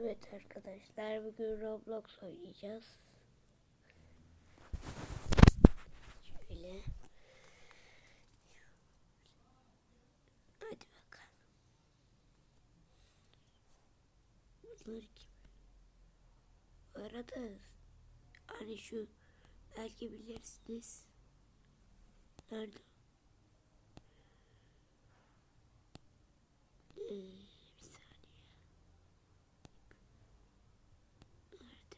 Evet arkadaşlar bugün Roblox oynayacağız. Şöyle. Hadi bakalım. Bunlar kim? Bu arada hani şu belki bilirsiniz. Nerede? Ee, bir saniye. Nerede?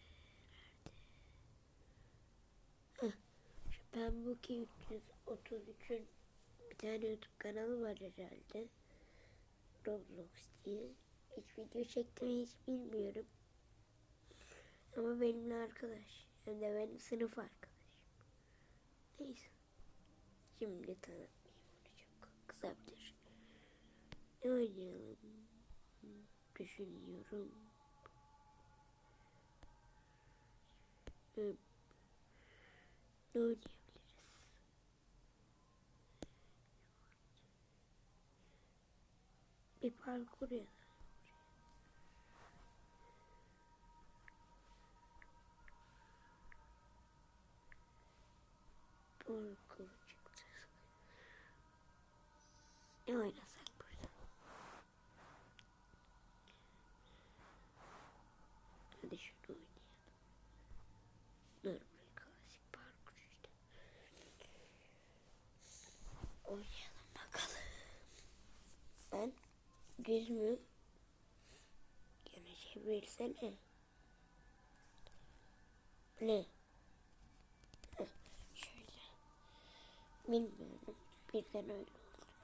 Nerede? Heh, şu Pembuki 333'ün bir tane YouTube kanalı var herhalde. Roblox diye. Hiç video çektim mi hiç bilmiyorum. Ama benimle arkadaş. Hem de benim sınıf arkadaşım. Neyse. Şimdi tanıtmayayım onu çok kısabilir. Ne oynayalım? Düşünüyorum. Ne oynayabiliriz? Bir parkur ya. Parkur çıktı. Ne oynasak burada? Hadi şunu oynayalım. Normal klasik parkur işte. Oynayalım bakalım. Ben düz mü? Gene çevirsene. Ne? Heh, Şöyle. Bilmiyorum. Birden öyle oldu.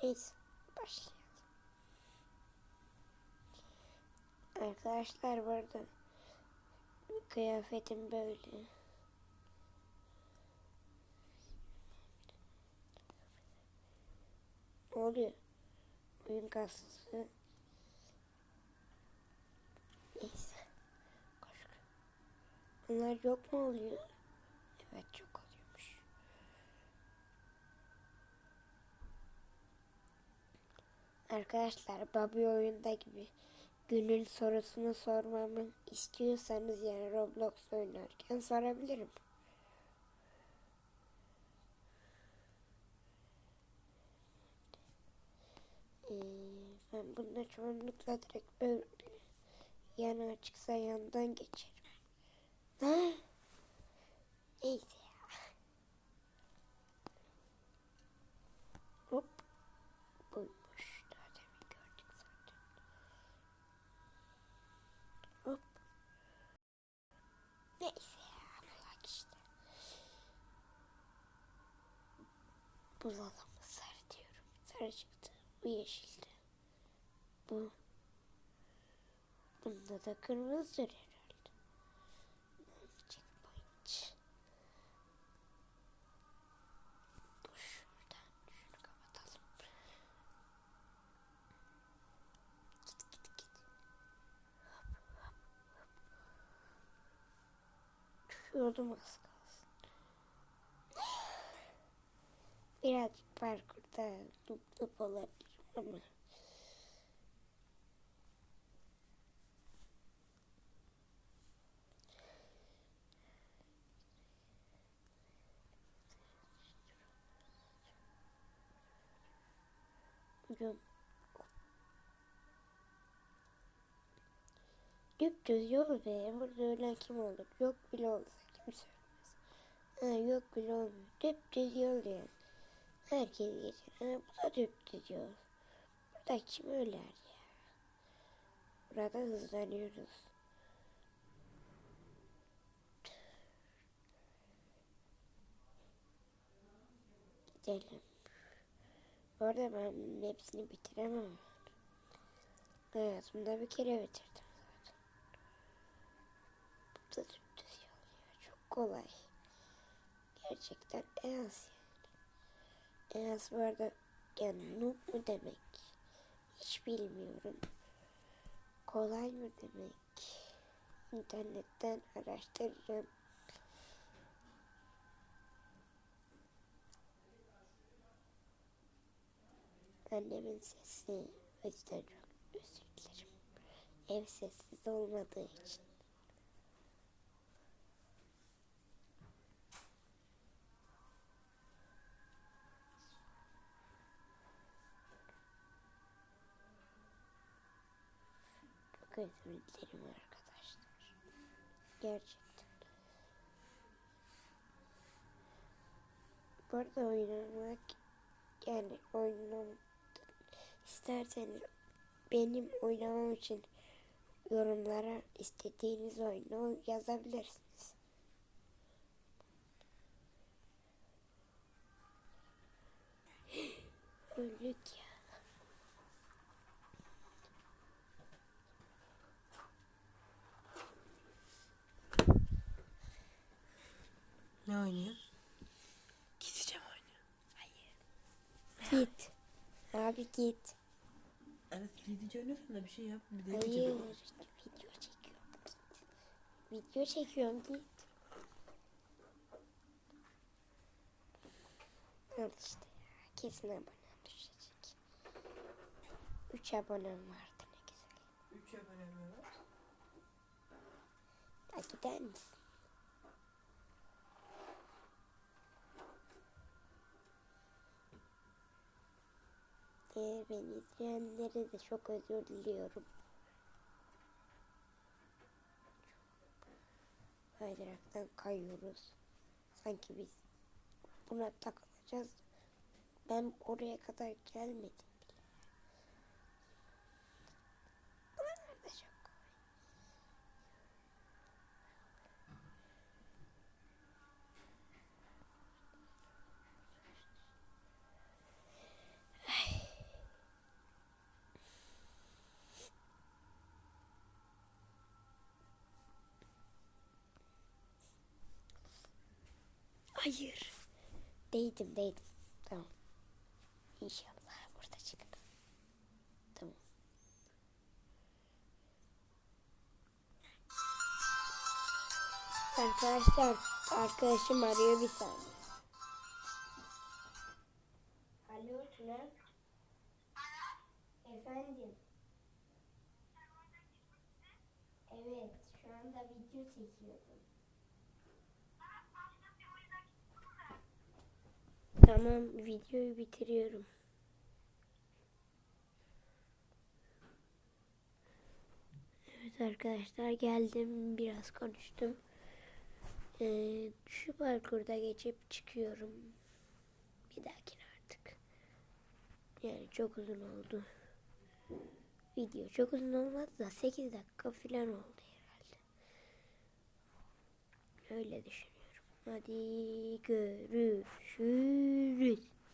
Neyse. Başlayalım. Arkadaşlar bu arada kıyafetim böyle. Ne oluyor? Oyun kastı. Neyse. Koş. Bunlar yok mu oluyor? Evet çok oluyormuş. Arkadaşlar Bobby oyunda gibi günün sorusunu sormamı istiyorsanız yani Roblox oynarken sorabilirim. Ee, ben bunda çoğunlukla direkt böyle yanı açıksa yandan geçerim. Ha? Neyse ya. Hop. Buymuş. Daha demin gördük zaten. Hop. Neyse ya. Bırak işte. Bulalım. Sarı diyorum. Sarı çıktı. Bu yeşildi. Bu. Bunda da kırmızıdır herhalde. Checkpoint. Dur şuradan. Şunu kapatalım. Git git git. Hop hop hop. Düşüyordum az Birazcık parkurda dup dup olabilirim ama. Hocam. Dümdüz yol be. Burada ölen kim olur? Yok bile olsa kim söylemez. Ha, yok bile olmuyor. Dümdüz yol yani. Herkes geçer. Ha, bu da dümdüz yol. Burada kim öler ya? Burada hızlanıyoruz. Gidelim. Bu arada ben hepsini bitiremem. Hayatımda bir kere bitirdim zaten. Bu da dümdüz yol ya. Çok kolay. Gerçekten en az yani. En az bu arada yani noob mu demek? Hiç bilmiyorum. Kolay mı demek? İnternetten araştıracağım. Annemin sesi o yüzden özür dilerim. Ev sessiz olmadığı için. Özür dilerim arkadaşlar. Gerçekten. Bu oynamak yani oynam isterseniz benim oynamam için yorumlara istediğiniz oyunu yazabilirsiniz. Öldük ya. Git. Abi git. Evet gidince oynuyorsun da bir şey yap. Bir de Hayır. Video çekiyorum. Git. Video çekiyorum git. Al işte ya. Kesin abonem düşecek. 3 abonem vardı ne güzel. Üç abonem var. Ya gider misin? Eğer beni izleyenlere de çok özür diliyorum. Bayraktan kayıyoruz. Sanki biz buna takılacağız. Ben oraya kadar gelmedim bile. Bunlar da çok kolay. Hayır. Değdim değdim. Tamam. İnşallah burada çıkar. Tamam. Arkadaşlar arkadaşım arıyor bir saniye. Alo Tuna. Efendim. Evet şu anda video çekiyordum. Tamam videoyu bitiriyorum. Evet arkadaşlar geldim biraz konuştum. Ee, şu parkurda geçip çıkıyorum. Bir dahakine artık. Yani çok uzun oldu. Video çok uzun olmadı da 8 dakika falan oldu herhalde. Öyle düşünüyorum. Hadi görüşürüz.